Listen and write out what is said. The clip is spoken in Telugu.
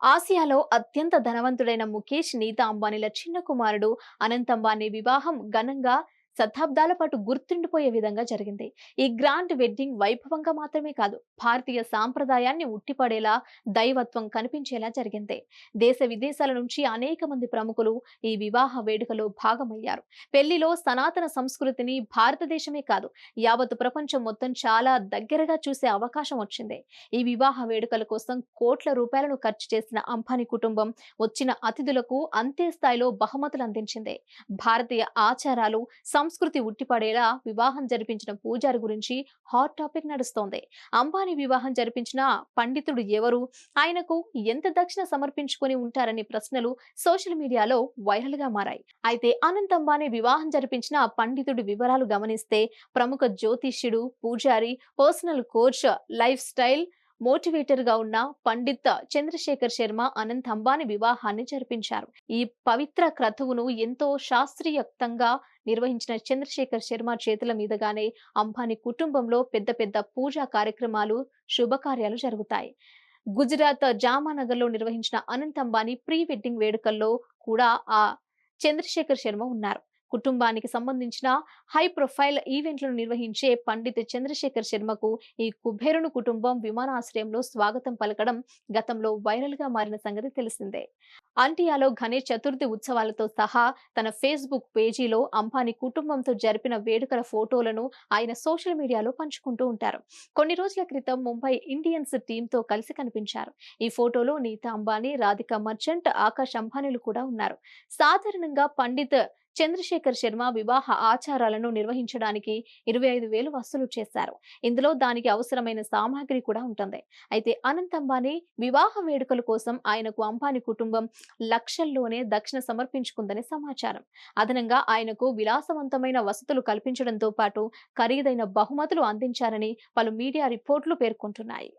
ఆసియాలో అత్యంత ధనవంతుడైన ముఖేష్ నీతా అంబానీల చిన్న కుమారుడు అనంత్ అంబానీ వివాహం ఘనంగా శతాబ్దాల పాటు గుర్తుండిపోయే విధంగా జరిగింది. ఈ గ్రాండ్ వెడ్డింగ్ వైభవంగా మాత్రమే కాదు భారతీయ సాంప్రదాయాన్ని ఉట్టిపడేలా దైవత్వం కనిపించేలా జరిగింది. దేశ విదేశాల నుంచి అనేక మంది ప్రముఖులు ఈ వివాహ వేడుకలో భాగమయ్యారు. పెళ్ళిలో సనాతన సంస్కృతిని భారతదేశమే కాదు యావత్ ప్రపంచం మొత్తం చాలా దగ్గరగా చూసే అవకాశం వచ్చింది. ఈ వివాహ వేడుకల కోసం కోట్ల రూపాయలను ఖర్చు చేసిన అంబానీ కుటుంబం వచ్చిన అతిథులకు అంతే స్థాయిలో బహుమతులు అందించింది. భారతీయ ఆచారాలు సంస్కృతి ఉట్టిపడేలా వివాహం జరిపించిన పూజారి గురించి హాట్ టాపిక్ నడుస్తోంది. అంబానీ వివాహం జరిపించిన పండితుడు ఎవరు? ఆయనకు ఎంత దక్షిణ సమర్పించుకొని ఉంటారనే ప్రశ్నలు సోషల్ మీడియాలో వైరల్గా మారాయి. అయితే అనంత్ అంబానీ వివాహం జరిపించిన పండితుడి వివరాలు గమనిస్తే ప్రముఖ జ్యోతిష్యుడు పూజారి పర్సనల్ కోచ్ లైఫ్ స్టైల్ మోటివేటర్గా ఉన్న పండిత చంద్రశేఖర్ శర్మ అనంత్ అంబానీ వివాహాన్ని జరిపించారు. ఈ పవిత్ర క్రతువును ఎంతో శాస్త్రీయక్తంగా నిర్వహించిన చంద్రశేఖర్ శర్మ చేతుల మీదుగానే అంబానీ కుటుంబంలో పెద్ద పెద్ద పూజా కార్యక్రమాలు శుభకార్యాలు జరుగుతాయి. గుజరాత్ జామానగర్లో నిర్వహించిన అనంత్ అంబానీ ప్రీ వెడ్డింగ్ వేడుకల్లో కూడా ఆ చంద్రశేఖర్ శర్మ ఉన్నారు. కుటుంబానికి సంబంధించిన హై ప్రొఫైల్ ఈవెంట్లను నిర్వహించే పండిత్ చంద్రశేఖర్ శర్మకు ఈ కుబేరును కుటుంబం విమానాశ్రయంలో స్వాగతం పలకడం గతంలో వైరల్గా మారిన సంగతి తెలిసిందే. అంటియాలో గణేష్ చతుర్థి ఉత్సవాలతో సహా తన ఫేస్బుక్ పేజీలో అంబానీ కుటుంబంతో జరిపిన వేడుకల ఫోటోలను ఆయన సోషల్ మీడియాలో పంచుకుంటూ ఉంటారు. కొన్ని రోజుల క్రితం ముంబై ఇండియన్స్ టీంతో కలిసి కనిపించారు. ఈ ఫోటోలో నీతా అంబానీ రాధిక మర్చెంట్ ఆకాష్ అంబానీలు కూడా ఉన్నారు. సాధారణంగా పండిత్ చంద్రశేఖర్ శర్మ వివాహ ఆచారాలను నిర్వహించడానికి ఇరవై ఐదు వేలు వసూలు చేశారు. ఇందులో దానికి అవసరమైన సామాగ్రి కూడా ఉంటుంది. అయితే అనంత్ అంబానీ వివాహ వేడుకల కోసం ఆయనకు అంబానీ కుటుంబం లక్షల్లోనే దక్షిణ సమర్పించుకుందని సమాచారం. అదనంగా ఆయనకు విలాసవంతమైన వసతులు కల్పించడంతో పాటు ఖరీదైన బహుమతులు అందించారని పలు మీడియా రిపోర్టులు పేర్కొంటున్నాయి.